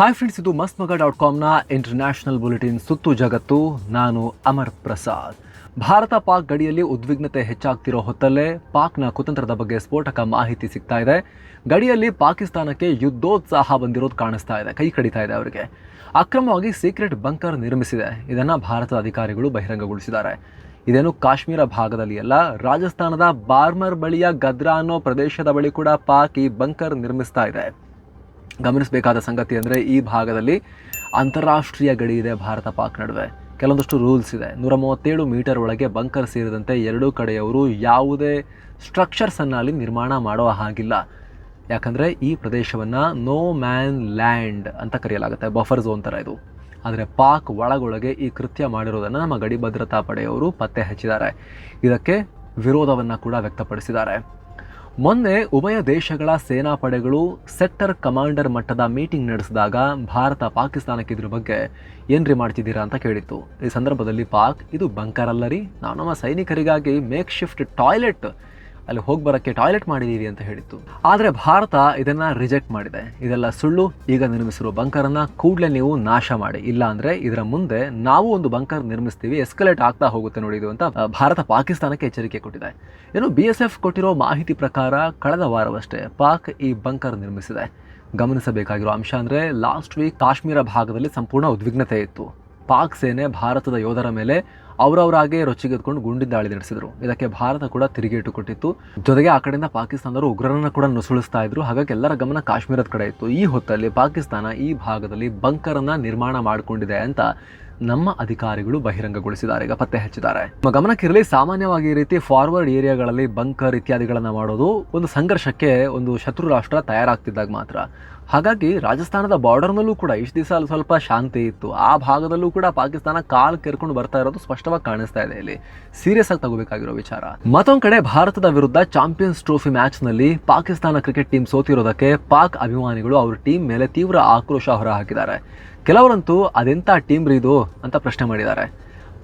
Hi friends ಇದು ಮಸ್ತ್ ಮಗ ಡಾಟ್ ಕಾಮ್ನ ಇಂಟರ್ನ್ಯಾಷನಲ್ ಬುಲೆಟಿನ್ ಸುತ್ತು ಜಗತ್ತು. ನಾನು ಅಮರ್ ಪ್ರಸಾದ್. ಭಾರತ ಪಾಕ್ ಗಡಿಯಲ್ಲಿ ಉದ್ವಿಗ್ನತೆ ಹೆಚ್ಚಾಗ್ತಿರೋ ಹೊತ್ತಲ್ಲೇ ಪಾಕ್ನ ಕುತಂತ್ರದ ಬಗ್ಗೆ ಸ್ಫೋಟಕ ಮಾಹಿತಿ ಸಿಗ್ತಾ ಇದೆ. ಗಡಿಯಲ್ಲಿ ಪಾಕಿಸ್ತಾನಕ್ಕೆ ಯುದ್ಧೋತ್ಸಾಹ ಬಂದಿರೋದು ಕಾಣಿಸ್ತಾ ಇದೆ, ಕೈ ಕಡಿತಾ ಇದೆ ಅವರಿಗೆ. ಅಕ್ರಮವಾಗಿ ಸೀಕ್ರೆಟ್ ಬಂಕರ್ ನಿರ್ಮಿಸಿದೆ. ಇದನ್ನು ಭಾರತದ ಅಧಿಕಾರಿಗಳು ಬಹಿರಂಗಗೊಳಿಸಿದ್ದಾರೆ. ಇದೇನು ಕಾಶ್ಮೀರ ಭಾಗದಲ್ಲಿ ಅಲ್ಲ, ರಾಜಸ್ಥಾನದ ಬಾರ್ಮರ್ ಬಳಿಯ ಗದ್ರಾ ಅನ್ನೋ ಪ್ರದೇಶದ ಬಳಿ ಕೂಡ ಪಾಕ್ ಈ ಬಂಕರ್ ನಿರ್ಮಿಸ್ತಾ ಇದೆ. ಗಮನಿಸಬೇಕಾದ ಸಂಗತಿ ಅಂದರೆ ಈ ಭಾಗದಲ್ಲಿ ಅಂತಾರಾಷ್ಟ್ರೀಯ ಗಡಿ ಇದೆ ಭಾರತ ಪಾಕ್ ನಡುವೆ. ಕೆಲವೊಂದಷ್ಟು ರೂಲ್ಸ್ ಇದೆ. ನೂರ ಮೂವತ್ತೇಳು ಮೀಟರ್ ಒಳಗೆ ಬಂಕರ್ ಸೇರಿದಂತೆ ಎರಡೂ ಕಡೆಯವರು ಯಾವುದೇ ಸ್ಟ್ರಕ್ಚರ್ಸನ್ನು ಅಲ್ಲಿ ನಿರ್ಮಾಣ ಮಾಡೋ ಹಾಗಿಲ್ಲ. ಯಾಕಂದರೆ ಈ ಪ್ರದೇಶವನ್ನು ನೋ ಮ್ಯಾನ್ ಲ್ಯಾಂಡ್ ಅಂತ ಕರೆಯಲಾಗುತ್ತೆ. ಬಫರ್ ಝೋನ್ ಥರ ಇದು. ಆದರೆ ಪಾಕ್ ಒಳಗೊಳಗೆ ಈ ಕೃತ್ಯ ಮಾಡಿರೋದನ್ನು ನಮ್ಮ ಗಡಿ ಭದ್ರತಾ ಪಡೆಯವರು ಪತ್ತೆ ಹಚ್ಚಿದ್ದಾರೆ. ಇದಕ್ಕೆ ವಿರೋಧವನ್ನು ಕೂಡ ವ್ಯಕ್ತಪಡಿಸಿದ್ದಾರೆ. ಮೊನ್ನೆ ಉಭಯ ದೇಶಗಳ ಸೇನಾಪಡೆಗಳು ಸೆಕ್ಟರ್ ಕಮಾಂಡರ್ ಮಟ್ಟದ ಮೀಟಿಂಗ್ ನಡೆಸಿದಾಗ ಭಾರತ ಪಾಕಿಸ್ತಾನಕ್ಕೆ ಇದ್ರ ಬಗ್ಗೆ ಏನ್ರಿ ಮಾಡ್ತಿದ್ದೀರಾ ಅಂತ ಕೇಳಿತ್ತು. ಈ ಸಂದರ್ಭದಲ್ಲಿ ಪಾಕ್, ಇದು ಬಂಕರ್ ಅಲ್ಲರಿ ನಾವು ನಮ್ಮ ಸೈನಿಕರಿಗಾಗಿ ಮೇಕ್ ಶಿಫ್ಟ್ ಟಾಯ್ಲೆಟ್ ಅಲ್ಲಿ ಹೋಗಿ ಬರೋಕ್ಕೆ ಟಾಯ್ಲೆಟ್ ಮಾಡಿದ್ದೀವಿ ಅಂತ ಹೇಳಿತ್ತು. ಆದರೆ ಭಾರತ ಇದನ್ನು ರಿಜೆಕ್ಟ್ ಮಾಡಿದೆ. ಇದೆಲ್ಲ ಸುಳ್ಳು, ಈಗ ನಿರ್ಮಿಸಿರುವ ಬಂಕರನ್ನು ಕೂಡಲೇ ನೀವು ನಾಶ ಮಾಡಿ. ಇಲ್ಲ ಅಂದರೆ ಇದರ ಮುಂದೆ ನಾವು ಒಂದು ಬಂಕರ್ ನಿರ್ಮಿಸ್ತೀವಿ, ಎಸ್ಕಲೇಟ್ ಆಗ್ತಾ ಹೋಗುತ್ತೆ ನೋಡಿ ಅಂತ ಭಾರತ ಪಾಕಿಸ್ತಾನಕ್ಕೆ ಎಚ್ಚರಿಕೆ ಕೊಟ್ಟಿದೆ. ಏನು ಬಿ ಎಸ್ ಎಫ್ ಕೊಟ್ಟಿರೋ ಮಾಹಿತಿ ಪ್ರಕಾರ ಕಳೆದ ವಾರವಷ್ಟೇ ಪಾಕ್ ಈ ಬಂಕರ್ ನಿರ್ಮಿಸಿದೆ. ಗಮನಿಸಬೇಕಾಗಿರೋ ಅಂಶ ಅಂದರೆ ಲಾಸ್ಟ್ ವೀಕ್ ಕಾಶ್ಮೀರ ಭಾಗದಲ್ಲಿ ಸಂಪೂರ್ಣ ಉದ್ವಿಗ್ನತೆ ಇತ್ತು. ಪಾಕ್ ಸೇನೆ ಭಾರತದ ಯೋಧರ ಮೇಲೆ ಅವರವರಾಗೆ ರೊಚ್ಚಿಗೆದ್ಕೊಂಡು ಗುಂಡಿನ ದಾಳಿ ನಡೆಸಿದರು. ಇದಕ್ಕೆ ಭಾರತ ಕೂಡ ತಿರುಗೇಟು ಕೊಟ್ಟಿತ್ತು. ಜೊತೆಗೆ ಆ ಕಡೆಯಿಂದ ಪಾಕಿಸ್ತಾನದವರು ಉಗ್ರರನ್ನ ಕೂಡ ನುಸುಳಿಸ್ತಾ ಇದ್ರು. ಹಾಗಾಗಿ ಎಲ್ಲರ ಗಮನ ಕಾಶ್ಮೀರದ ಕಡೆ ಇತ್ತು. ಈ ಹೊತ್ತಲ್ಲಿ ಪಾಕಿಸ್ತಾನ ಈ ಭಾಗದಲ್ಲಿ ಬಂಕರನ್ನ ನಿರ್ಮಾಣ ಮಾಡಿಕೊಂಡಿದೆ ಅಂತ ನಮ್ಮ ಅಧಿಕಾರಿಗಳು ಬಹಿರಂಗಗೊಳಿಸಿದ್ದಾರೆ. ಈಗ ಪತ್ತೆ ಹಚ್ಚಿದ್ದಾರೆ. ನಮ್ಮ ಗಮನಕ್ಕಿರಲಿ ಸಾಮಾನ್ಯವಾಗಿ ಈ ರೀತಿ ಫಾರ್ವರ್ಡ್ ಏರಿಯಾಗಳಲ್ಲಿ ಬಂಕರ್ ಇತ್ಯಾದಿಗಳನ್ನ ಮಾಡೋದು ಒಂದು ಸಂಘರ್ಷಕ್ಕೆ ಒಂದು ಶತ್ರು ರಾಷ್ಟ್ರ ತಯಾರಾಗ್ತಿದ್ದಾಗ ಮಾತ್ರ. ಹಾಗಾಗಿ ರಾಜಸ್ಥಾನದ ಬಾರ್ಡರ್ನಲ್ಲೂ ಕೂಡ ಇಷ್ಟು ದಿವಸ ಅಲ್ಲಿ ಸ್ವಲ್ಪ ಶಾಂತಿ ಇತ್ತು. ಆ ಭಾಗದಲ್ಲೂ ಕೂಡ ಪಾಕಿಸ್ತಾನ ಕಾಲ್ ಕೆರ್ಕೊಂಡು ಬರ್ತಾ ಇರೋದು ಸ್ಪಷ್ಟವಾಗಿ ಕಾಣಿಸ್ತಾ ಇದೆ ಇಲ್ಲಿ. ಸೀರಿಯಸ್ ಆಗಿ ತಗೋಬೇಕಾಗಿರೋ ವಿಚಾರ. ಮತ್ತೊಂದು ಕಡೆ ಭಾರತದ ವಿರುದ್ಧ ಚಾಂಪಿಯನ್ಸ್ ಟ್ರೋಫಿ ಮ್ಯಾಚ್ನಲ್ಲಿ ಪಾಕಿಸ್ತಾನ ಕ್ರಿಕೆಟ್ ಟೀಮ್ ಸೋತಿರೋದಕ್ಕೆ ಪಾಕ್ ಅಭಿಮಾನಿಗಳು ಅವ್ರ ಟೀಮ್ ಮೇಲೆ ತೀವ್ರ ಆಕ್ರೋಶ ಹೊರಹಾಕಿದ್ದಾರೆ. ಕೆಲವರಂತೂ ಅದೆಂತ ಟೀಮ್ ರೀ ಇದು ಅಂತ ಪ್ರಶ್ನೆ ಮಾಡಿದ್ದಾರೆ.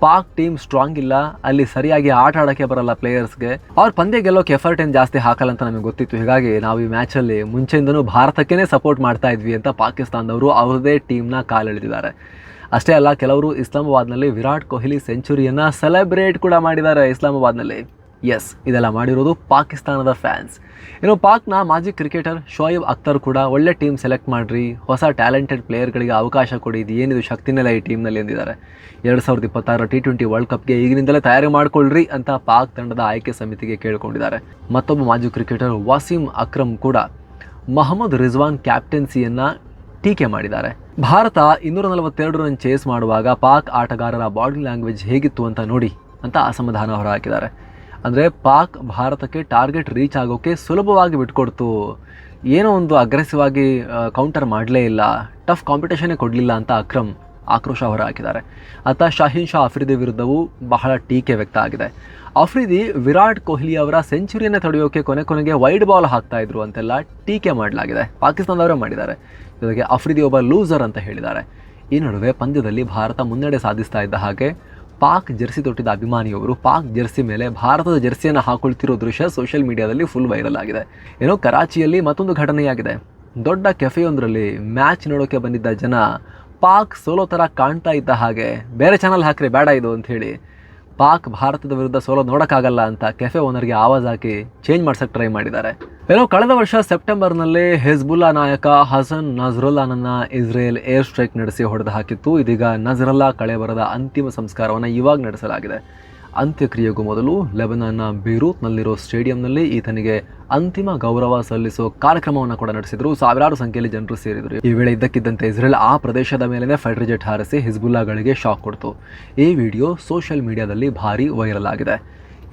ಪಾಕ್ ಟೀಮ್ ಸ್ಟ್ರಾಂಗ್ ಇಲ್ಲ, ಅಲ್ಲಿ ಸರಿಯಾಗಿ ಆಟ ಆಡೋಕ್ಕೆ ಬರಲ್ಲ ಪ್ಲೇಯರ್ಸ್ಗೆ ಅವ್ರ ಪಂದ್ಯ ಗೆಲ್ಲೋಕೆ ಎಫರ್ಟ್ ಏನು ಜಾಸ್ತಿ ಹಾಕಲ್ಲ ಅಂತ ನಮಗೆ ಗೊತ್ತಿತ್ತು. ಹೀಗಾಗಿ ನಾವು ಈ ಮ್ಯಾಚಲ್ಲಿ ಮುಂಚೆಯಿಂದನೂ ಭಾರತಕ್ಕೇ ಸಪೋರ್ಟ್ ಮಾಡ್ತಾ ಇದ್ವಿ ಅಂತ ಪಾಕಿಸ್ತಾನದವರು ಅವ್ರದೇ ಟೀಮ್ನ ಕಾಲೆಳೆದಿದ್ದಾರೆ. ಅಷ್ಟೇ ಅಲ್ಲ, ಕೆಲವರು ಇಸ್ಲಾಮಾಬಾದ್ನಲ್ಲಿ ವಿರಾಟ್ ಕೊಹ್ಲಿ ಸೆಂಚುರಿಯನ್ನು ಸೆಲೆಬ್ರೇಟ್ ಕೂಡ ಮಾಡಿದ್ದಾರೆ ಇಸ್ಲಾಮಾಬಾದ್ನಲ್ಲಿ. ಎಸ್ ಇದೆಲ್ಲ ಮಾಡಿರೋದು ಪಾಕಿಸ್ತಾನದ ಫ್ಯಾನ್ಸ್ ಇನ್ನು ಪಾಕ್ನ ಮಾಜಿ ಕ್ರಿಕೆಟರ್ ಶೋಯಬ್ ಅಖ್ತರ್ ಕೂಡ ಒಳ್ಳೆ ಟೀಮ್ ಸೆಲೆಕ್ಟ್ ಮಾಡಿರಿ, ಹೊಸ ಟ್ಯಾಲೆಂಟೆಡ್ ಪ್ಲೇಯರ್ಗಳಿಗೆ ಅವಕಾಶ ಕೊಡಿ, ಇದು ಏನಿದು ಶಕ್ತಿನೆಲ್ಲ ಈ ಟೀಮ್ನಲ್ಲಿ ಎಂದಿದ್ದಾರೆ. ಎರಡು ಸಾವಿರದ ಇಪ್ಪತ್ತಾರು ಟಿ ಟ್ವೆಂಟಿ ವರ್ಲ್ಡ್ ಕಪ್ಗೆ ಈಗಿನಿಂದಲೇ ತಯಾರಿ ಮಾಡಿಕೊಳ್ಳ್ರಿ ಅಂತ ಪಾಕ್ ತಂಡದ ಆಯ್ಕೆ ಸಮಿತಿಗೆ ಕೇಳಿಕೊಂಡಿದ್ದಾರೆ. ಮತ್ತೊಬ್ಬ ಮಾಜಿ ಕ್ರಿಕೆಟರ್ ವಾಸೀಮ್ ಅಕ್ರಮ್ ಕೂಡ ಮಹಮ್ಮದ್ ರಿಜ್ವಾನ್ ಕ್ಯಾಪ್ಟನ್ಸಿಯನ್ನು ಟೀಕೆ ಮಾಡಿದ್ದಾರೆ. ಭಾರತ ಇನ್ನೂರ ನಲವತ್ತೆರಡು ರನ್ ಚೇಸ್ ಮಾಡುವಾಗ ಪಾಕ್ ಆಟಗಾರರ ಬಾಡಿ ಲ್ಯಾಂಗ್ವೇಜ್ ಹೇಗಿತ್ತು ಅಂತ ನೋಡಿ ಅಂತ ಅಸಮಾಧಾನ ಹೊರಹಾಕಿದ್ದಾರೆ. ಅಂದರೆ ಪಾಕ್ ಭಾರತಕ್ಕೆ ಟಾರ್ಗೆಟ್ ರೀಚ್ ಆಗೋಕ್ಕೆ ಸುಲಭವಾಗಿ ಬಿಟ್ಕೊಡ್ತು. ಏನೋ ಒಂದು ಅಗ್ರೆಸಿವ್ ಆಗಿ ಕೌಂಟರ್ ಮಾಡಲೇ ಇಲ್ಲ. ಟಫ್ ಕಾಂಪಿಟೇಷನೇ ಕೊಡಲಿಲ್ಲ ಅಂತ ಅಕ್ರಮ್ ಆಕ್ರೋಶ ಹೊರಹಾಕಿದ್ದಾರೆ. ಅತ್ತ ಶಾಹಿನ್ ಶಾ ಅಫ್ರಿದಿ ವಿರುದ್ಧವೂ ಬಹಳ ಟೀಕೆ ವ್ಯಕ್ತ ಆಗಿದೆ. ಅಫ್ರಿದಿ ವಿರಾಟ್ ಕೊಹ್ಲಿ ಅವರ ಸೆಂಚುರಿಯನ್ನು ತಡೆಯೋಕೆ ಕೊನೆ ಕೊನೆಗೆ ವೈಡ್ ಬಾಲ್ ಹಾಕ್ತಾ ಇದ್ರು ಅಂತೆಲ್ಲ ಟೀಕೆ ಮಾಡಲಾಗಿದೆ. ಪಾಕಿಸ್ತಾನದವರೇ ಮಾಡಿದ್ದಾರೆ. ಜೊತೆಗೆ ಅಫ್ರಿದಿ ಒಬ್ಬ ಲೂಸರ್ ಅಂತ ಹೇಳಿದ್ದಾರೆ. ಈ ನಡುವೆ ಪಂದ್ಯದಲ್ಲಿ ಭಾರತ ಮುನ್ನಡೆ ಸಾಧಿಸ್ತಾ ಇದ್ದ ಹಾಗೆ ಪಾಕ್ ಜೆರ್ಸಿ ತೊಟ್ಟಿದ್ದ ಅಭಿಮಾನಿಯವರು ಪಾಕ್ ಜೆರ್ಸಿ ಮೇಲೆ ಭಾರತದ ಜೆರ್ಸಿಯನ್ನು ಹಾಕೊಳ್ತಿರೋ ದೃಶ್ಯ ಸೋಷಿಯಲ್ ಮೀಡಿಯಾದಲ್ಲಿ ಫುಲ್ ವೈರಲ್ ಆಗಿದೆ. ಏನೋ ಕರಾಚಿಯಲ್ಲಿ ಮತ್ತೊಂದು ಘಟನೆಯಾಗಿದೆ. ದೊಡ್ಡ ಕೆಫೆಯೊಂದರಲ್ಲಿ ಮ್ಯಾಚ್ ನೋಡೋಕೆ ಬಂದಿದ್ದ ಜನ ಪಾಕ್ ಸೋಲೋ ಥರ ಕಾಣ್ತಾ ಇದ್ದ ಹಾಗೆ, ಬೇರೆ ಚಾನಲ್ ಹಾಕ್ರಿ ಬೇಡ ಇದು ಅಂತ ಹೇಳಿ ಪಾಕ್ ಭಾರತದ ವಿರುದ್ಧ ಸೋಲೋ ನೋಡೋಕ್ಕಾಗಲ್ಲ ಅಂತ ಕೆಫೆ ಓನರ್ಗೆ ಆವಾಜ್ ಹಾಕಿ ಚೇಂಜ್ ಮಾಡ್ಸಕ್ಕೆ ಟ್ರೈ ಮಾಡಿದ್ದಾರೆ. ಏನೋ ಕಳೆದ ವರ್ಷ ಸೆಪ್ಟೆಂಬರ್ನಲ್ಲಿ ಹೆಜ್ಬುಲ್ಲಾ ನಾಯಕ ಹಸನ್ ನಜ್ರುಲ್ಲಾನನ್ನ ಇಸ್ರೇಲ್ ಏರ್ ಸ್ಟ್ರೈಕ್ ನಡೆಸಿ ಹೊಡೆದು ಹಾಕಿತ್ತು. ಇದೀಗ ನಜ್ರಲ್ಲಾ ಕಳೆಬರದ ಅಂತಿಮ ಸಂಸ್ಕಾರವನ್ನು ಇವಾಗ ನಡೆಸಲಾಗಿದೆ. ಅಂತ್ಯಕ್ರಿಯೆಗೂ ಮೊದಲು ಲೆಬನಾನ್ನ ಬೀರೂತ್ನಲ್ಲಿರೋ ಸ್ಟೇಡಿಯಂನಲ್ಲಿ ಈತನಿಗೆ ಅಂತಿಮ ಗೌರವ ಸಲ್ಲಿಸೋ ಕಾರ್ಯಕ್ರಮವನ್ನು ಕೂಡ ನಡೆಸಿದ್ರು. ಸಾವಿರಾರು ಸಂಖ್ಯೆಯಲ್ಲಿ ಜನರು ಸೇರಿದರು. ಈ ವೇಳೆ ಇದ್ದಕ್ಕಿದ್ದಂತೆ ಇಸ್ರೇಲ್ ಆ ಪ್ರದೇಶದ ಮೇಲೇ ಫೈಟರ್ ಜೆಟ್ ಹಾರಿಸಿ ಹಿಜ್ಬುಲ್ಲಾಗಳಿಗೆ ಶಾಕ್ ಕೊಡ್ತು. ಈ ವಿಡಿಯೋ ಸೋಷಿಯಲ್ ಮೀಡಿಯಾದಲ್ಲಿ ಭಾರಿ ವೈರಲ್ ಆಗಿದೆ.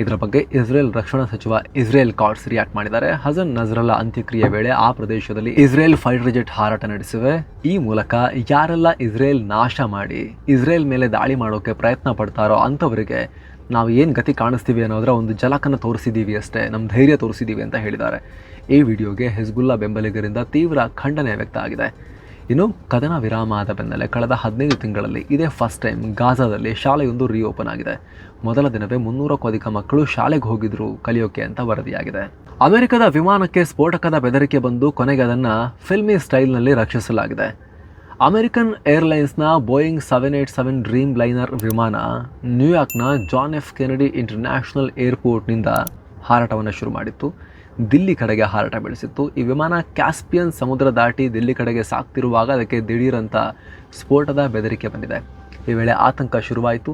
ಇದರ ಬಗ್ಗೆ ಇಸ್ರೇಲ್ ರಕ್ಷಣಾ ಸಚಿವ ಇಸ್ರೇಲ್ ಕಾರ್ಡ್ಸ್ ರಿಯಾಕ್ಟ್ ಮಾಡಿದ್ದಾರೆ. ಹಸನ್ ನಜ್ರಲ್ಲಾ ಅಂತ್ಯಕ್ರಿಯೆ ವೇಳೆ ಆ ಪ್ರದೇಶದಲ್ಲಿ ಇಸ್ರೇಲ್ ಫೈಟರ್ ಜೆಟ್ ಹಾರಾಟ ನಡೆಸಿವೆ. ಈ ಮೂಲಕ ಯಾರೆಲ್ಲ ಇಸ್ರೇಲ್ ನಾಶ ಮಾಡಿ, ಇಸ್ರೇಲ್ ಮೇಲೆ ದಾಳಿ ಮಾಡೋಕೆ ಪ್ರಯತ್ನ ಪಡ್ತಾರೋ ಅಂಥವರಿಗೆ ನಾವು ಏನು ಗತಿ ಕಾಣಿಸ್ತೀವಿ ಅನ್ನೋದರ ಒಂದು ಜಲಕನ್ನು ತೋರಿಸಿದ್ದೀವಿ ಅಷ್ಟೇ ನಮ್ಮ ಧೈರ್ಯ ತೋರಿಸಿದ್ದೀವಿ ಅಂತ ಹೇಳಿದ್ದಾರೆ. ಈ ವಿಡಿಯೋಗೆ ಹೆಜ್ಬುಲ್ಲಾ ಬೆಂಬಲಿಗರಿಂದ ತೀವ್ರ ಖಂಡನೆ ವ್ಯಕ್ತ ಆಗಿದೆ. ಇನ್ನು ಕದನ ವಿರಾಮ ಆದ ಬೆನ್ನಲ್ಲೇ ಕಳೆದ ಹದಿನೈದು ತಿಂಗಳಲ್ಲಿ ಇದೇ ಫಸ್ಟ್ ಟೈಮ್ ಗಾಜಾದಲ್ಲಿ ಶಾಲೆಯೊಂದು ರೀಓಪನ್ ಆಗಿದೆ. ಮೊದಲ ದಿನವೇ ಮುನ್ನೂರಕ್ಕೂ ಅಧಿಕ ಮಕ್ಕಳು ಶಾಲೆಗೆ ಹೋಗಿದ್ರು ಕಲಿಯೋಕೆ ಅಂತ ವರದಿಯಾಗಿದೆ. ಅಮೆರಿಕದ ವಿಮಾನಕ್ಕೆ ಸ್ಫೋಟಕದ ಬೆದರಿಕೆ ಬಂದು ಕೊನೆಗೆ ಅದನ್ನು ಫಿಲ್ಮಿ ಸ್ಟೈಲ್ನಲ್ಲಿ ರಕ್ಷಿಸಲಾಗಿದೆ. American ಏರ್ಲೈನ್ಸ್ನ Boeing seven eight seven Dreamliner ವಿಮಾನ ನ್ಯೂಯಾರ್ಕ್ನ ಜಾನ್ ಎಫ್ ಕೆನಡಿ ಇಂಟರ್ನ್ಯಾಷನಲ್ ಏರ್ಪೋರ್ಟ್ನಿಂದ ಹಾರಾಟವನ್ನು ಶುರು ಮಾಡಿತ್ತು. ದಿಲ್ಲಿ ಕಡೆಗೆ ಹಾರಾಟ ಬೆಳೆಸಿತ್ತು. ಈ ವಿಮಾನ ಕ್ಯಾಸ್ಪಿಯನ್ ಸಮುದ್ರ ದಾಟಿ ದಿಲ್ಲಿ ಕಡೆಗೆ ಸಾಗ್ತಿರುವಾಗ ಅದಕ್ಕೆ ದಿಢೀರಂಥ ಸ್ಫೋಟದ ಬೆದರಿಕೆ ಬಂದಿದೆ. ಈ ವೇಳೆ ಆತಂಕ ಶುರುವಾಯಿತು.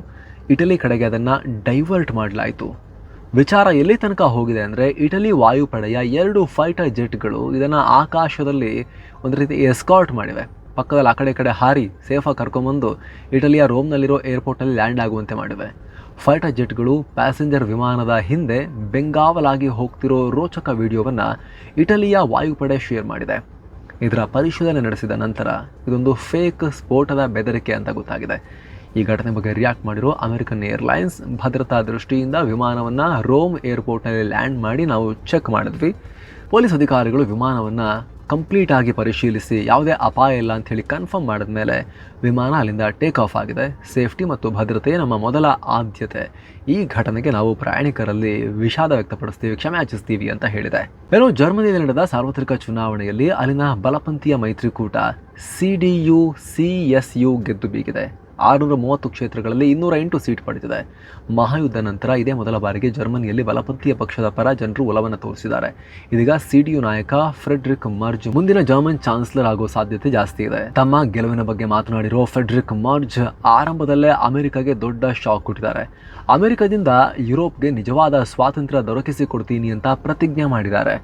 ಇಟಲಿ ಕಡೆಗೆ ಅದನ್ನು ಡೈವರ್ಟ್ ಮಾಡಲಾಯಿತು. ವಿಚಾರ ಎಲ್ಲಿ ತನಕ ಹೋಗಿದೆ ಅಂದರೆ ಇಟಲಿ ವಾಯುಪಡೆಯ ಎರಡು ಫೈಟರ್ ಜೆಟ್ಗಳು ಇದನ್ನು ಆಕಾಶದಲ್ಲಿ ಒಂದು ರೀತಿ ಎಸ್ಕಾರ್ಟ್ ಮಾಡಿವೆ. ಪಕ್ಕದಲ್ಲಿ ಆ ಕಡೆ ಈ ಕಡೆ ಹಾರಿ ಸೇಫಾಗಿ ಕರ್ಕೊಂಬಂದು ಇಟಲಿಯ ರೋಮ್ನಲ್ಲಿರೋ ಏರ್ಪೋರ್ಟಲ್ಲಿ ಲ್ಯಾಂಡ್ ಆಗುವಂತೆ ಮಾಡಿವೆ. ಫೈಟರ್ ಜೆಟ್ಗಳು ಪ್ಯಾಸೆಂಜರ್ ವಿಮಾನದ ಹಿಂದೆ ಬೆಂಗಾವಲಾಗಿ ಹೋಗ್ತಿರೋ ರೋಚಕ ವಿಡಿಯೋವನ್ನು ಇಟಲಿಯ ವಾಯುಪಡೆ ಶೇರ್ ಮಾಡಿದೆ. ಇದರ ಪರಿಶೀಲನೆ ನಡೆಸಿದ ನಂತರ ಇದೊಂದು ಫೇಕ್ ಸ್ಫೋಟದ ಬೆದರಿಕೆ ಅಂತ ಗೊತ್ತಾಗಿದೆ. ಈ ಘಟನೆ ಬಗ್ಗೆ ರಿಯಾಕ್ಟ್ ಮಾಡಿರೋ ಅಮೆರಿಕನ್ ಏರ್ಲೈನ್ಸ್ ಭದ್ರತಾ ದೃಷ್ಟಿಯಿಂದ ವಿಮಾನವನ್ನು ರೋಮ್ ಏರ್ಪೋರ್ಟ್ನಲ್ಲಿ ಲ್ಯಾಂಡ್ ಮಾಡಿ ನಾವು ಚೆಕ್ ಮಾಡಿದ್ವಿ. ಪೊಲೀಸ್ ಅಧಿಕಾರಿಗಳು ವಿಮಾನವನ್ನು ಕಂಪ್ಲೀಟ್ ಆಗಿ ಪರಿಶೀಲಿಸಿ, ಯಾವುದೇ ಅಪಾಯ ಇಲ್ಲ ಅಂತ ಹೇಳಿ ಕನ್ಫರ್ಮ್ ಮಾಡಿದ್ಮೇಲೆ ವಿಮಾನ ಅಲ್ಲಿಂದ ಟೇಕ್ ಆಫ್ ಆಗಿದೆ. ಸೇಫ್ಟಿ ಮತ್ತು ಭದ್ರತೆ ನಮ್ಮ ಮೊದಲ ಆದ್ಯತೆ. ಈ ಘಟನೆಗೆ ನಾವು ಪ್ರಯಾಣಿಕರಲ್ಲಿ ವಿಷಾದ ವ್ಯಕ್ತಪಡಿಸ್ತೀವಿ, ಕ್ಷಮೆ ಯಾಚಿಸ್ತೀವಿ ಅಂತ ಹೇಳಿದೆ. ಏನೋ ಜರ್ಮನಿಯಲ್ಲಿ ನಡೆದ ಸಾರ್ವತ್ರಿಕ ಚುನಾವಣೆಯಲ್ಲಿ ಅಲ್ಲಿನ ಬಲಪಂಥೀಯ ಮೈತ್ರಿಕೂಟ, C D U, C S U ಗೆದ್ದು ಬೀಗಿದೆ. ಆರುನೂರ ಮೂವತ್ತು ಕ್ಷೇತ್ರಗಳಲ್ಲಿ ಇನ್ನೂರ ಎಂಟು ಸೀಟ್ ಪಡೆದಿದೆ. ಮಹಾಯುದ್ಧ ನಂತರ ಇದೇ ಮೊದಲ ಬಾರಿಗೆ ಜರ್ಮನಿಯಲ್ಲಿ ಬಲಪಂಥೀಯ ಪಕ್ಷದ ಪರ ಜನರು ಒಲವನ್ನು ತೋರಿಸಿದ್ದಾರೆ. ಇದೀಗ ಸಿಡಿಯು ನಾಯಕ ಫ್ರೆಡ್ರಿಕ್ ಮರ್ಜ್ ಮುಂದಿನ ಜರ್ಮನ್ ಚಾನ್ಸಲರ್ ಆಗೋ ಸಾಧ್ಯತೆ ಜಾಸ್ತಿ ಇದೆ. ತಮ್ಮ ಗೆಲುವಿನ ಬಗ್ಗೆ ಮಾತನಾಡಿರೋ ಫ್ರೆಡ್ರಿಕ್ ಮರ್ಜ್ ಆರಂಭದಲ್ಲೇ ಅಮೆರಿಕಗೆ ದೊಡ್ಡ ಶಾಕ್ ಕೊಟ್ಟಿದ್ದಾರೆ. ಅಮೆರಿಕದಿಂದ ಯುರೋಪ್ಗೆ ನಿಜವಾದ ಸ್ವಾತಂತ್ರ್ಯ ದೊರಕಿಸಿಕೊಡ್ತೀನಿ ಅಂತ ಪ್ರತಿಜ್ಞೆ ಮಾಡಿದ್ದಾರೆ.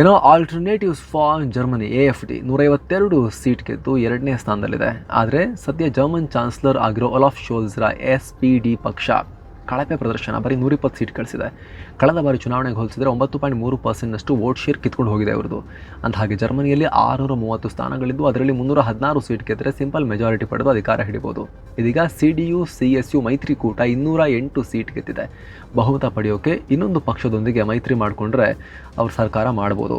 ಏನೋ alternatives for Germany A F D ನೂರೈವತ್ತೆರಡು seat ಗೆದ್ದು ಎರಡನೇ ಸ್ಥಾನದಲ್ಲಿದೆ. ಆದರೆ ಸದ್ಯ ಜರ್ಮನ್ ಚಾನ್ಸಲರ್ ಆಗಿರೋ ಒಲಾಫ್ ಶೋಲ್ಸ್ರ ಎಸ್ ಪಿ ಡಿ ಪಕ್ಷ ಕಳಪೆ ಪ್ರದರ್ಶನ, ಬರೀ ನೂರಿಪ್ಪತ್ತು ಸೀಟ್ ಗಳಿಸಿದೆ. ಕಳೆದ ಬಾರಿ ಚುನಾವಣೆಗೆ ಹೋಲಿಸಿದರೆ ಒಂಬತ್ತು ಪಾಯಿಂಟ್ ಮೂರು ಪರ್ಸೆಂಟ್ನಷ್ಟು ವೋಟ್ ಶೇರ್ ಕಿತ್ಕೊಂಡು ಹೋಗಿದೆ ಅವರದು ಅಂತ ಹಾಗೆ ಜರ್ಮನಿಯಲ್ಲಿ ಆರುನೂರ ಮೂವತ್ತು ಸ್ಥಾನಗಳಿದ್ದು, ಅದರಲ್ಲಿ ಮುನ್ನೂರ ಹದಿನಾರು ಸೀಟ್ ಗೆದ್ದರೆ ಸಿಂಪಲ್ ಮೆಜಾರಿಟಿ ಪಡೆದು ಅಧಿಕಾರ ಹಿಡಿಬೋದು. ಇದೀಗ C D U C S U ಮೈತ್ರಿಕೂಟ ಇನ್ನೂರ ಎಂಟು ಸೀಟ್ ಗೆದ್ದಿದೆ. ಬಹುಮತ ಪಡೆಯೋಕೆ ಇನ್ನೊಂದು ಪಕ್ಷದೊಂದಿಗೆ ಮೈತ್ರಿ ಮಾಡಿಕೊಂಡ್ರೆ ಅವ್ರ ಸರ್ಕಾರ ಮಾಡ್ಬೋದು.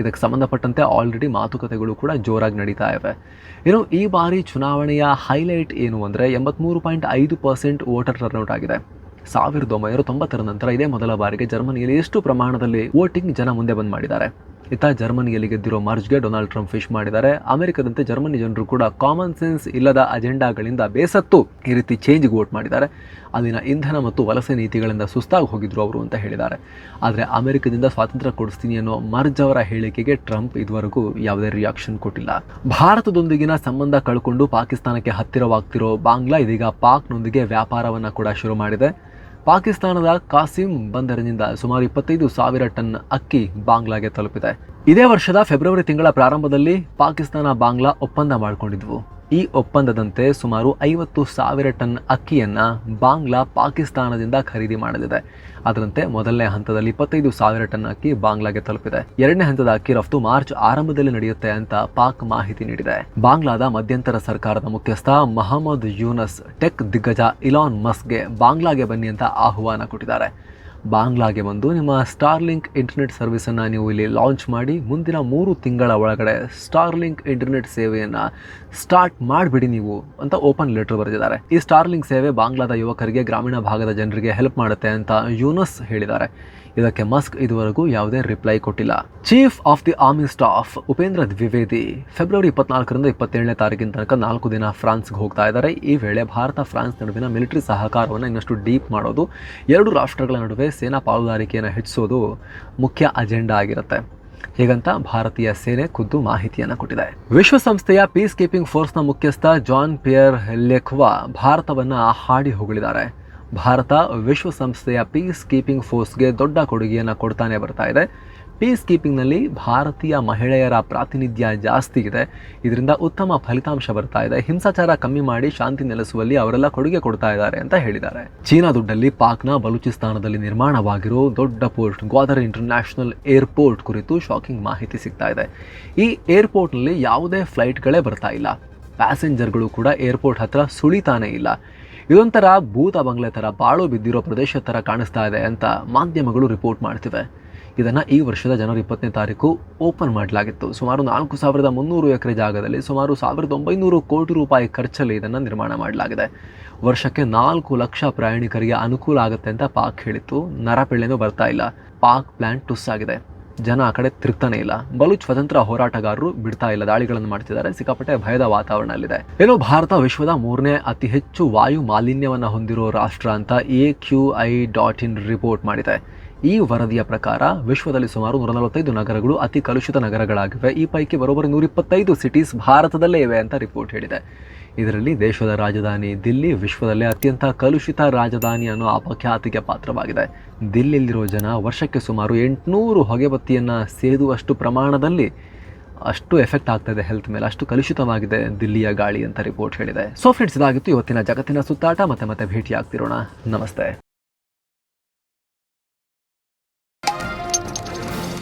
ಇದಕ್ಕೆ ಸಂಬಂಧಪಟ್ಟಂತೆ ಆಲ್ರೆಡಿ ಮಾತುಕತೆಗಳು ಕೂಡ ಜೋರಾಗಿ ನಡೀತಾ ಇವೆ. ಇನ್ನು ಈ ಬಾರಿ ಚುನಾವಣೆಯ ಹೈಲೈಟ್ ಏನು ಅಂದರೆ ಎಂಬತ್ತ್ಮೂರು ಪಾಯಿಂಟ್ ಐದು ಪರ್ಸೆಂಟ್ ವೋಟರ್ ಟರ್ನೌಟ್ ಆಗಿದೆ. ಸಾವಿರದ ಒಂಬೈನೂರ ತೊಂಬತ್ತರ ನಂತರ ಇದೇ ಮೊದಲ ಬಾರಿಗೆ ಜರ್ಮನಿಯಲ್ಲಿ ಎಷ್ಟು ಪ್ರಮಾಣದಲ್ಲಿ ವೋಟಿಂಗ್ ಜನ ಮುಂದೆ ಬಂದ್ ಮಾಡಿದ್ದಾರೆ. ಇತ್ತ ಜರ್ಮನಿಯಲ್ಲಿ ಗೆದ್ದಿರೋ ಮಾರ್ಚ್ಗೆ ಡೊನಾಲ್ಡ್ ಟ್ರಂಪ್ ಫಿಶ್ ಮಾಡಿದ್ದಾರೆ. ಅಮೆರಿಕದಂತೆ ಜರ್ಮನಿ ಜನರು ಕೂಡ ಕಾಮನ್ ಸೆನ್ಸ್ ಇಲ್ಲದ ಅಜೆಂಡಾಗಳಿಂದ ಬೇಸತ್ತು ಈ ರೀತಿ ಚೇಂಜ್ಗೆ ವೋಟ್ ಮಾಡಿದ್ದಾರೆ. ಅಲ್ಲಿನ ಇಂಧನ ಮತ್ತು ವಲಸೆ ನೀತಿಗಳಿಂದ ಸುಸ್ತಾಗಿ ಹೋಗಿದ್ರು ಅವರು ಅಂತ ಹೇಳಿದ್ದಾರೆ. ಆದರೆ ಅಮೆರಿಕದಿಂದ ಸ್ವಾತಂತ್ರ್ಯ ಕೊಡಿಸ್ತೀನಿ ಅನ್ನೋ ಮರ್ಜ್ ಅವರ ಹೇಳಿಕೆಗೆ ಟ್ರಂಪ್ ಇದುವರೆಗೂ ಯಾವುದೇ ರಿಯಾಕ್ಷನ್ ಕೊಟ್ಟಿಲ್ಲ. ಭಾರತದೊಂದಿಗಿನ ಸಂಬಂಧ ಕಳ್ಕೊಂಡು ಪಾಕಿಸ್ತಾನಕ್ಕೆ ಹತ್ತಿರವಾಗ್ತಿರೋ ಬಾಂಗ್ಲಾ ಇದೀಗ ಪಾಕ್ನೊಂದಿಗೆ ವ್ಯಾಪಾರವನ್ನು ಕೂಡ ಶುರು ಮಾಡಿದೆ. ಪಾಕಿಸ್ತಾನದ ಕಾಸಿಂ ಬಂದರಿನಿಂದ ಸುಮಾರು ಇಪ್ಪತ್ತೈದು ಸಾವಿರ ಟನ್ ಅಕ್ಕಿ ಬಾಂಗ್ಲಾಗೆ ತಲುಪಿದೆ. ಇದೇ ವರ್ಷದ ಫೆಬ್ರವರಿ ತಿಂಗಳ ಪ್ರಾರಂಭದಲ್ಲಿ ಪಾಕಿಸ್ತಾನ ಬಾಂಗ್ಲಾ ಒಪ್ಪಂದ ಮಾಡಿಕೊಂಡಿದ್ವು. ಈ ಒಪ್ಪಂದದಂತೆ ಸುಮಾರು ಐವತ್ತು ಸಾವಿರ ಟನ್ ಅಕ್ಕಿಯನ್ನು ಬಾಂಗ್ಲಾ ಪಾಕಿಸ್ತಾನದಿಂದ ಖರೀದಿ ಮಾಡಲಿದೆ ಅದರಂತೆ ಮೊದಲನೇ ಹಂತದಲ್ಲಿ ಇಪ್ಪತ್ತೈದು ಸಾವಿರ ಟನ್ ಅಕ್ಕಿ ಬಾಂಗ್ಲಾಗೆ ತಲುಪಿದೆ. ಎರಡನೇ ಹಂತದ ಅಕ್ಕಿ ರಫ್ತು ಮಾರ್ಚ್ ಆರಂಭದಲ್ಲಿ ನಡೆಯುತ್ತೆ ಅಂತ ಪಾಕ್ ಮಾಹಿತಿ ನೀಡಿದೆ. ಬಾಂಗ್ಲಾದ ಮಧ್ಯಂತರ ಸರ್ಕಾರದ ಮುಖ್ಯಸ್ಥ ಮಹಮ್ಮದ್ ಯೂನಸ್ ಟೆಕ್ ದಿಗ್ಗಜ ಇಲಾನ್ ಮಸ್ಗೆ ಬಾಂಗ್ಲಾಗೆ ಬನ್ನಿ ಅಂತ ಆಹ್ವಾನ ಕೊಟ್ಟಿದ್ದಾರೆ. ಬಾಂಗ್ಲಾಗೆ ಬಂದು ನಿಮ್ಮ ಸ್ಟಾರ್ಲಿಂಕ್ ಇಂಟರ್ನೆಟ್ ಸರ್ವಿಸನ್ನು ನೀವು ಇಲ್ಲಿ ಲಾಂಚ್ ಮಾಡಿ ಮುಂದಿನ ಮೂರು ತಿಂಗಳ ಒಳಗಡೆ ಸ್ಟಾರ್ಲಿಂಕ್ ಇಂಟರ್ನೆಟ್ ಸೇವೆಯನ್ನು ಸ್ಟಾರ್ಟ್ ಮಾಡಿಬಿಡಿ ನೀವು ಅಂತ ಓಪನ್ ಲೆಟರ್ ಬರೆದಿದ್ದಾರೆ. ಈ ಸ್ಟಾರ್ಲಿಂಗ್ ಸೇವೆ ಬಾಂಗ್ಲಾದ ಯುವಕರಿಗೆ, ಗ್ರಾಮೀಣ ಭಾಗದ ಜನರಿಗೆ ಹೆಲ್ಪ್ ಮಾಡುತ್ತೆ ಅಂತ ಯೂನಸ್ ಹೇಳಿದ್ದಾರೆ. ಇದಕ್ಕೆ ಮಸ್ಕ್ ಇದುವರೆಗೂ ಯಾವುದೇ ರಿಪ್ಲೈ ಕೊಟ್ಟಿಲ್ಲ. Chief of the army staff Upendra Dwivedi February ಇಪ್ಪತ್ನಾಲ್ಕರಿಂದ ಇಪ್ಪತ್ತೇಳನೇ ತಾರೀಕಿನ ತನಕ ನಾಲ್ಕು ದಿನ ಫ್ರಾನ್ಸ್ಗೆ ಹೋಗ್ತಾ ಇದ್ದಾರೆ. ಈ ವೇಳೆ ಭಾರತ, ಫ್ರಾನ್ಸ್ ನಡುವಿನ ಮಿಲಿಟರಿ ಸಹಕಾರವನ್ನು ಇನ್ನಷ್ಟು ಡೀಪ್ ಮಾಡೋದು, ಎರಡು ರಾಷ್ಟ್ರಗಳ ನಡುವೆ ಸೇನಾ ಪಾಲುದಾರಿಕೆಯನ್ನು ಹೆಚ್ಚಿಸೋದು ಮುಖ್ಯ ಅಜೆಂಡಾ ಆಗಿರುತ್ತೆ. ಹೀಗಂತ ಭಾರತೀಯ ಸೇನೆ ಖುದ್ದು ಮಾಹಿತಿಯನ್ನು ಕೊಟ್ಟಿದೆ. ವಿಶ್ವಸಂಸ್ಥೆಯ ಪೀಸ್ ಕೀಪಿಂಗ್ ಫೋರ್ಸ್ನ ಮುಖ್ಯಸ್ಥ ಜಾನ್ ಪಿಯರ್ ಲೆಖ್ವಾ ಭಾರತವನ್ನು ಹಾಡಿ ಹೊಗಳಿದ್ದಾರೆ. ಭಾರತ ವಿಶ್ವಸಂಸ್ಥೆಯ ಪೀಸ್ ಕೀಪಿಂಗ್ ಫೋರ್ಸ್ಗೆ ದೊಡ್ಡ ಕೊಡುಗೆಯನ್ನು ಕೊಡ್ತಾನೆ ಬರ್ತಾ ಇದೆ. ಪೀಸ್ ಕೀಪಿಂಗ್ನಲ್ಲಿ ಭಾರತೀಯ ಮಹಿಳೆಯರ ಪ್ರಾತಿನಿಧ್ಯ ಜಾಸ್ತಿ ಇದೆ. ಇದರಿಂದ ಉತ್ತಮ ಫಲಿತಾಂಶ ಬರ್ತಾ ಇದೆ. ಹಿಂಸಾಚಾರ ಕಮ್ಮಿ ಮಾಡಿ ಶಾಂತಿ ನೆಲೆಸುವಲ್ಲಿ ಅವರೆಲ್ಲ ಕೊಡುಗೆ ಕೊಡ್ತಾ ಇದ್ದಾರೆ ಅಂತ ಹೇಳಿದ್ದಾರೆ. ಚೀನಾ ದುಡ್ಡಲ್ಲಿ ಪಾಕ್ನ ಬಲೂಚಿಸ್ತಾನದಲ್ಲಿ ನಿರ್ಮಾಣವಾಗಿರೋ ದೊಡ್ಡ ಪೋರ್ಟ್ ಗ್ವಾದರ್ ಇಂಟರ್ನ್ಯಾಷನಲ್ ಏರ್ಪೋರ್ಟ್ ಕುರಿತು ಶಾಕಿಂಗ್ ಮಾಹಿತಿ ಸಿಗ್ತಾ ಇದೆ. ಈ ಏರ್ಪೋರ್ಟ್ನಲ್ಲಿ ಯಾವುದೇ ಫ್ಲೈಟ್ಗಳೇ ಬರ್ತಾ ಇಲ್ಲ. ಪ್ಯಾಸೆಂಜರ್ಗಳು ಕೂಡ ಏರ್ಪೋರ್ಟ್ ಹತ್ರ ಸುಳಿತಾನೇ ಇಲ್ಲ. ಇದೊಂಥರ ಭೂತ ಬಂಗ್ಲೆ ಥರ, ಬಾಳು ಬಿದ್ದಿರೋ ಪ್ರದೇಶ ಥರ ಕಾಣಿಸ್ತಾ ಇದೆ ಅಂತ ಮಾಧ್ಯಮಗಳು ರಿಪೋರ್ಟ್ ಮಾಡ್ತಿವೆ. ಇದನ್ನು ಈ ವರ್ಷದ ಜನವರಿ ಇಪ್ಪತ್ತನೇ ತಾರೀಕು ಓಪನ್ ಮಾಡಲಾಗಿತ್ತು. ಸುಮಾರು ನಾಲ್ಕು ಸಾವಿರದ ಮುನ್ನೂರು ಎಕರೆ ಜಾಗದಲ್ಲಿ ಸುಮಾರು ಸಾವಿರದ ಒಂಬೈನೂರು ಕೋಟಿ ರೂಪಾಯಿ ಖರ್ಚಲ್ಲಿ ಇದನ್ನು ನಿರ್ಮಾಣ ಮಾಡಲಾಗಿದೆ. ವರ್ಷಕ್ಕೆ ನಾಲ್ಕು ಲಕ್ಷ ಪ್ರಯಾಣಿಕರಿಗೆ ಅನುಕೂಲ ಆಗುತ್ತೆ ಅಂತ ಪಾಕ್ ಹೇಳಿತ್ತು. ನರಪೆಳ್ಳೆನೂ ಬರ್ತಾ ಇಲ್ಲ. ಪಾಕ್ ಪ್ಲಾನ್ ಟುಸ್ ಆಗಿದೆ. ಜನ ಆ ಕಡೆ ತಿರುಗ್ತಾನೆ ಇಲ್ಲ. ಬಲೂಚ್ ಸ್ವತಂತ್ರ ಹೋರಾಟಗಾರರು ಬಿಡ್ತಾ ಇಲ್ಲ. ದಾಳಿಗಳನ್ನು ಮಾಡ್ತಿದ್ದಾರೆ. ಸಿಕ್ಕಾಪಟ್ಟೆ ಭಯದ ವಾತಾವರಣ ಅಲ್ಲಿದೆ ಏನೋ ಭಾರತ ವಿಶ್ವದ ಮೂರನೇ ಅತಿ ಹೆಚ್ಚು ವಾಯು ಮಾಲಿನ್ಯವನ್ನು ಹೊಂದಿರೋ ರಾಷ್ಟ್ರ ಅಂತ A Q I dot in report ಮಾಡಿದೆ. ಈ ವರದಿಯ ಪ್ರಕಾರ ವಿಶ್ವದಲ್ಲಿ ಸುಮಾರು ನೂರ ನಲವತ್ತೈದು ನಗರಗಳು ಅತಿ ಕಲುಷಿತ ನಗರಗಳಾಗಿವೆ. ಈ ಪೈಕಿ ಬರೋಬ್ಬರಿ ನೂರಿಪ್ಪತ್ತೈದು ಸಿಟೀಸ್ ಭಾರತದಲ್ಲೇ ಇವೆ ಅಂತ ರಿಪೋರ್ಟ್ ಹೇಳಿದೆ. ಇದರಲ್ಲಿ ದೇಶದ ರಾಜಧಾನಿ ದಿಲ್ಲಿ ವಿಶ್ವದಲ್ಲೇ ಅತ್ಯಂತ ಕಲುಷಿತ ರಾಜಧಾನಿ ಅನ್ನೋ ಅಪಖ್ಯಾತಿಗೆ ಪಾತ್ರವಾಗಿದೆ. ದಿಲ್ಲಿಯಲ್ಲಿರೋ ಜನ ವರ್ಷಕ್ಕೆ ಸುಮಾರು ಎಂಟುನೂರು ಹೊಗೆಬತ್ತಿಯನ್ನು ಸೇದುವಷ್ಟು ಪ್ರಮಾಣದಲ್ಲಿ ಅಷ್ಟು ಎಫೆಕ್ಟ್ ಆಗ್ತಾ ಇದೆ ಹೆಲ್ತ್ ಮೇಲೆ, ಅಷ್ಟು ಕಲುಷಿತವಾಗಿದೆ ದಿಲ್ಲಿಯ ಗಾಳಿ ಅಂತ ರಿಪೋರ್ಟ್ ಹೇಳಿದೆ. ಸೊ ಫ್ರೆಂಡ್ಸ್ ಇದಾಗಿತ್ತು ಇವತ್ತಿನ ಜಗತ್ತಿನ ಸುತ್ತಾಟ. ಮತ್ತೆ ಮತ್ತೆ ಭೇಟಿ ಆಗ್ತಿರೋಣ ನಮಸ್ತೆ.